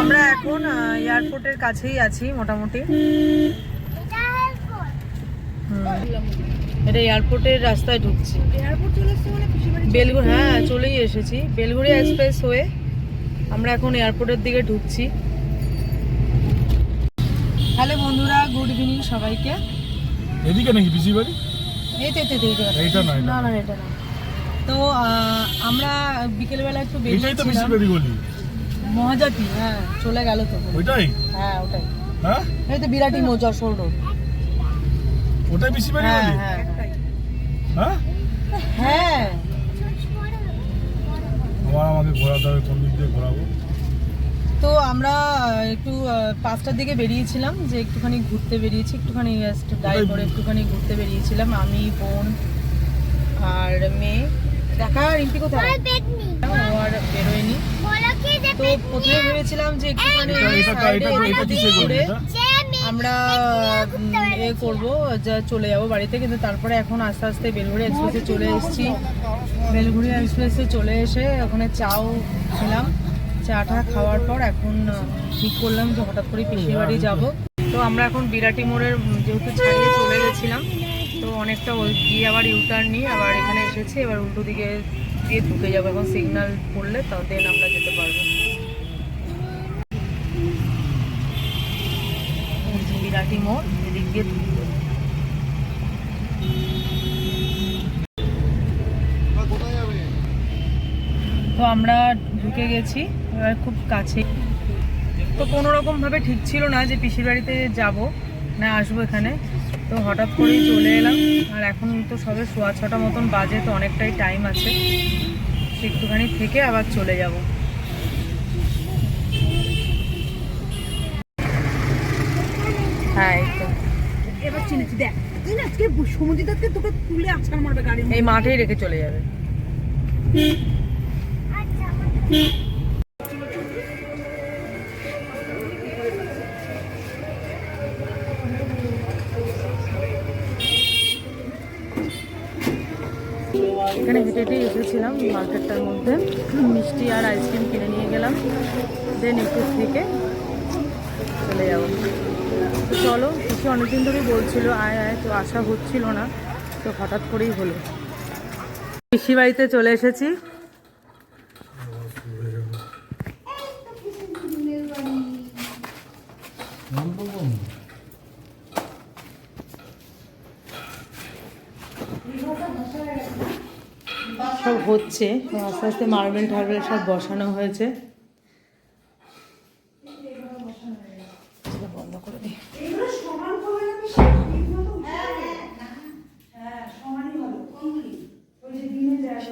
আমরা এখন এয়ারপোর্টের কাছেই আছি মোটামুটি। এটা এয়ারপোর্টের রাস্তায় ঢুকছি। বেলগুড়ি হ্যাঁ চলেই এসেছি। বেলগুড়ি এক্সপ্রেস হয়ে আমরা এখন এয়ারপোর্টের দিকে ঢুকছি। হ্যালো বন্ধুরা গুড ইভিনিং সবাইকে। এদিকে নাকি পিসি বাড়ি? এই তো এই তো, এই তো, এই তো। এইটা না না এটা না তো আমরা বিকেলবেলা একটু এটাই তো বেরিয়েছিলাম বাড়ি গলি। মহাজাতি হ্যাঁ চলে গেল তো। ওইটাই? হ্যাঁ ওটাই। হ্যাঁ? এই তো বিরাটি মো যশোর রোড ওটাই পিসি বাড়ি হ্যাঁ হ্যাঁ হ্যাঁ। হ্যাঁ? আবার আমাকে ঘোরাতে হবে কোন দিক দিয়ে ঘোরাবো? তো আমরা একটু পাঁচটার দিকে বেরিয়েছিলাম যে একটুখানি ঘুরতে বেরিয়েছি একটুখানি গাড়ি করে একটুখানি ঘুরতে বেরিয়েছিলাম আমি বোন আর মেয়ে। দেখা রিম্পি কোথায়? ও আর বেরোয়নি? প্রথমে ভেবেছিলাম যে একটুখানি আমরা এ করব যা চলে যাব বাড়িতে কিন্তু তারপরে এখন আস্তে আস্তে বেলঘুরি এক্সপ্রেসে চলে এসেছি। বেলঘুরি এক্সপ্রেসে চলে এসে ওখানে চাও খেলাম। চাটা খাওয়ার পর এখন ঠিক করলাম যে হঠাৎ করে পিসির বাড়ি যাব। তো আমরা এখন বিরাটি মোড়ের যেহেতু ছাড়িয়ে চলে গেছিলাম তো অনেকটা ওই গিয়ে আবার ইউটার্ন নিয়ে আবার এখানে এসেছি। এবার উল্টো দিকে দিয়ে ঢুকে যাব। এখন সিগন্যাল পড়লে তো দেন আমরা যেতে পারব এই যে বিরাটি মোড় এদিক দিয়ে তো আমরা ঢুকে গেছি, এবার খুব কাছে। তো কোনো রকম ভাবে ঠিক ছিল না যে পিসির বাড়িতে যাব, না আসব এখানে। তো হঠাৎ করেই চলে এলাম, আর এখন তো সবে সোয়া ছটা মতন বাজে, তো অনেকটাই টাইম আছে। একটুখানি থেকে আবার চলে যাব। হ্যাঁ এই তো। এবার চিনেছি দেখ তুই না আজকে তোকে তুলে মারবে গাড়ির এই মাঠেই রেখে চলে যাবে। এখানে হেঁটে হেঁটেই এসেছিলাম মার্কেটটার মধ্যে। মিষ্টি আর আইসক্রিম কিনে নিয়ে গেলাম। দেন একটু থেকে চলে যাব। চলো, কিছু অনেকদিন ধরেই বলছিল, আয় আয়, তো আশা হচ্ছিল না, তো হঠাৎ করেই হলো। পিসি বাড়িতে চলে এসেছি। সব হচ্ছে আস্তে আস্তে মার্বেল টার্বেল সব বসানো হয়েছে সেটা বন্ধ করে দিই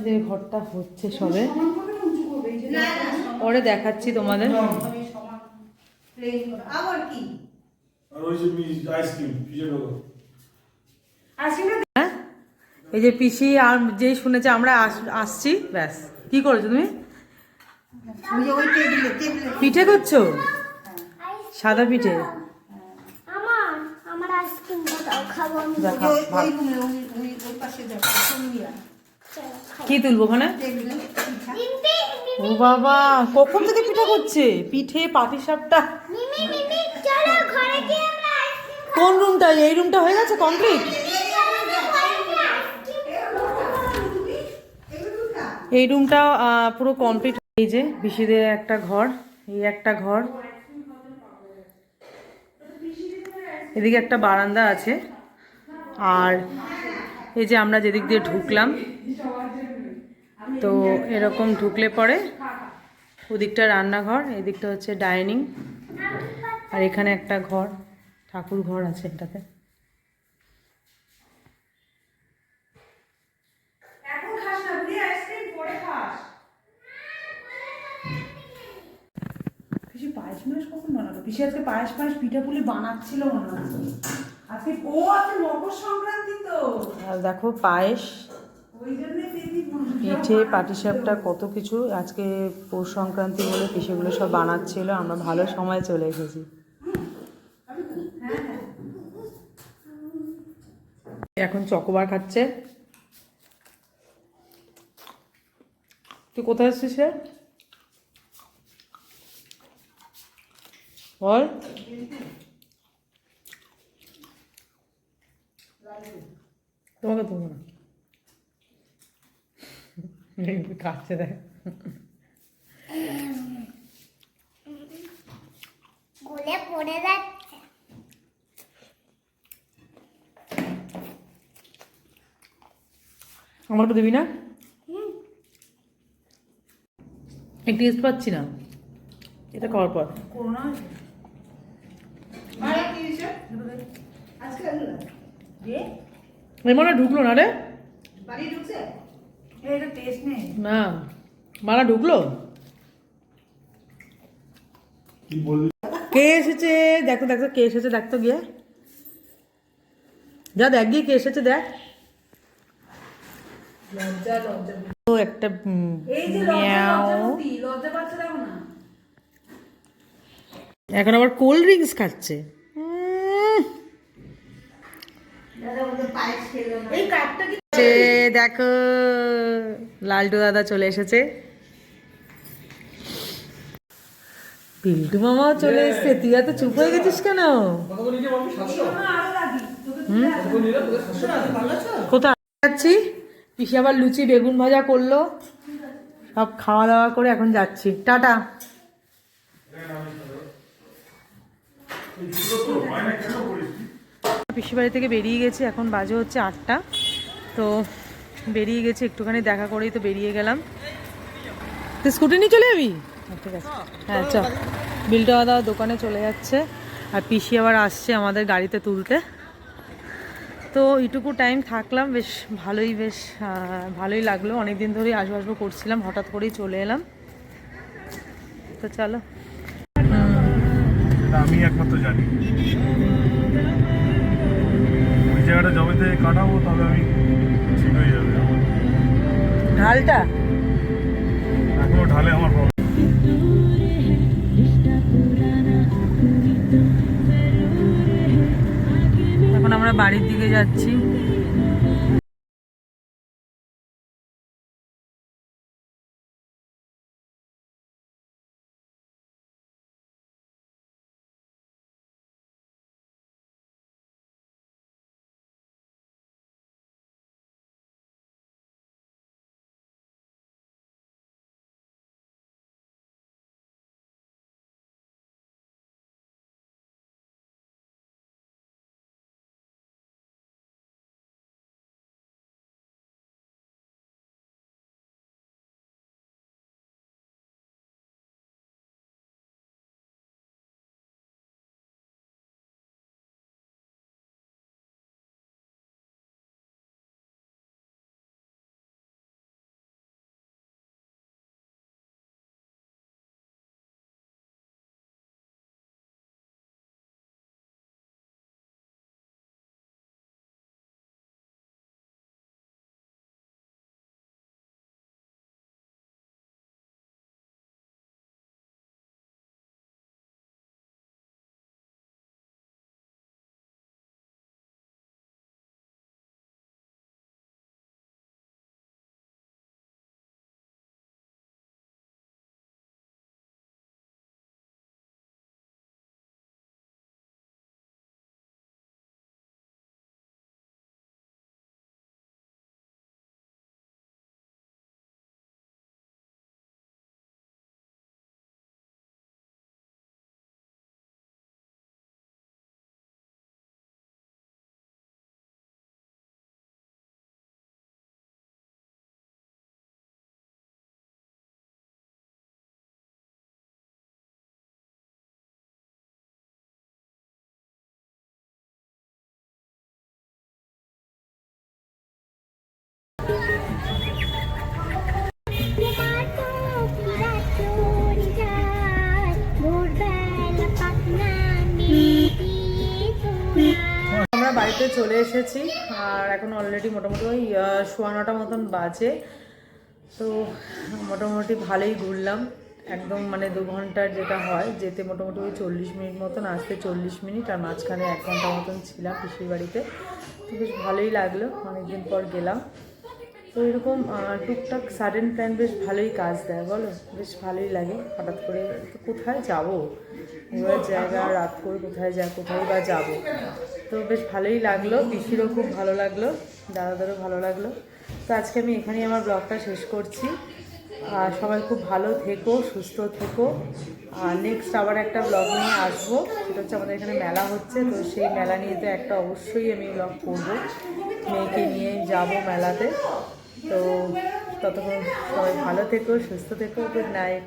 এদের ঘরটা হচ্ছে সবে। পরে দেখাচ্ছি তোমাদের। আর ওই যে আইসক্রিম পিসে ঢোকো হ্যাঁ? এই যে পিসি আর যেই শুনেছে আমরা আস- আসছি ব্যাস। কি করেছ তুমি? পিঠে করছ? সাদা পিঠে। আমার আমার আইসক্রিম খাব কি তুলবো ওখানে? ও বাবা, কখন থেকে পিঠা করছে? পিঠে, পাটি সাপটা। কোন রুমটা এই রুমটা হয়ে গেছে কমপ্লিট এই রুমটা পুরো কমপ্লিট এই যে, বিশিদের একটা ঘর, এই একটা ঘর। এদিকে একটা বারান্দা আছে। আর এই যে আমরা যেদিক দিয়ে ঢুকলাম তো এরকম ঢুকলে পরে ওদিকটা রান্নাঘর এদিকটা হচ্ছে ডাইনিং আর এখানে একটা ঘর ঠাকুর ঘর আছে এটাতে। পায়েস মায়েস কখন বানালো পিসি আজকে পায়েস পায়েস পিঠা পুলি বানাচ্ছিল মনে আজকে ও আজকে মকর সংক্রান্তি তো। আর দেখো পায়েস পিঠে পাটিসাপটা কত কিছু আজকে পৌষ সংক্রান্তি বলে পিঠেগুলো সব বানাচ্ছিল, আমরা ভালো সময় চলে এসেছি। এখন চকোবার খাচ্ছে। তুই কোথায় এসেছিস রে? বল তোমাকে দেবো না কাটছে দেখ গলে পড়ে যাচ্ছে। আমাকে দিবি না? একটু টেস্ট পাচ্ছি না। এটা খাওয়ার পর। মনে হয় ঢুকলো না রে? বাড়ি ঢুকছে? এটা টেস্ট নেই। না। মারা ঢুকলো? কি বললি? কে এসেছে? দেখো দেখো কে এসেছে? দেখ তো গিয়ে। যা দেখ গিয়ে কে এসেছে দেখ। লজ্জা লজ্জা একটা এখন আবার কোল্ড ড্রিঙ্কস খাচ্ছে। এই কার্ডটা কি সে দেখো। লালটু দাদা চলে এসেছে। পিল্টু মামাও চলে এসেছে। তুই এত চুপ হয়ে গেছিস কেন? কোথায়? যাচ্ছি। পিসি আবার লুচি বেগুন ভাজা করল। সব খাওয়া দাওয়া করে এখন যাচ্ছি। টাটা। পিসি বাড়ি থেকে বেরিয়ে গেছি। এখন বাজে হচ্ছে আটটা। তো বেরিয়ে গেছি একটুখানি দেখা করেই তো বেরিয়ে গেলাম। তুই স্কুটি নিয়ে চলে যাবি? হ্যাঁ, ঠিক আছে। হ্যাঁ চ। বিলটা দাদা দোকানে চলে যাচ্ছে। আর পিসি আবার আসছে আমাদের গাড়িতে তুলতে। তো এইটুকু টাইম থাকলাম বেশ ভালোই বেশ ভালোই লাগল। অনেক দিন ধরেই আসব আসব করছিলাম হঠাৎ করেই চলে এলাম। তো চলো। আমি একমাত্র জানি। জায়গাটা জমিতে কাটাবো তবে আমি ঠিক হয়ে যাবে ঢালটা? এখনও ঢালে আমার প্রবলেম এখন আমরা বাড়ির দিকে যাচ্ছি। বাড়িতে চলে এসেছি, আর এখন অলরেডি মোটামুটি ওই সোয়া নটা মতন বাজে। তো মোটামুটি ভালোই ঘুরলাম। একদম মানে দু ঘণ্টার যেটা হয়, যেতে মোটামুটি ওই চল্লিশ মিনিট মতন, আসতে চল্লিশ মিনিট, আর মাঝখানে এক ঘণ্টা মতন ছিলাম পিসির বাড়িতে। তো বেশ ভালোই লাগল, অনেকদিন পর গেলাম। তো এরকম টুকটাক সাডেন প্ল্যান বেশ ভালোই কাজ দেয়, বলো? বেশ ভালোই লাগে, হঠাৎ করে কোথায় যাব? এবার জায়গা, রাত করে কোথায় যা, কোথায় বা যাব? তো বেশ ভালোই লাগল। পিসিরও খুব ভালো লাগল, দাদাদেরও ভালো লাগল। তো আজকে আমি এখানেই আমার ব্লগটা শেষ করছি। আর সবাই খুব ভালো থেকো, সুস্থ থেকো। আর নেক্সট আবার একটা ব্লগ নিয়ে আসব। সেটা হচ্ছে আমাদের এখানে মেলা হচ্ছে, তো সেই মেলা নিয়ে তো একটা অবশ্যই আমি ব্লগ করব। মেয়েকে নিয়ে যাব মেলাতে। তো ততক্ষণ সবাই ভালো থেকো, সুস্থ থেকো গুড নাইট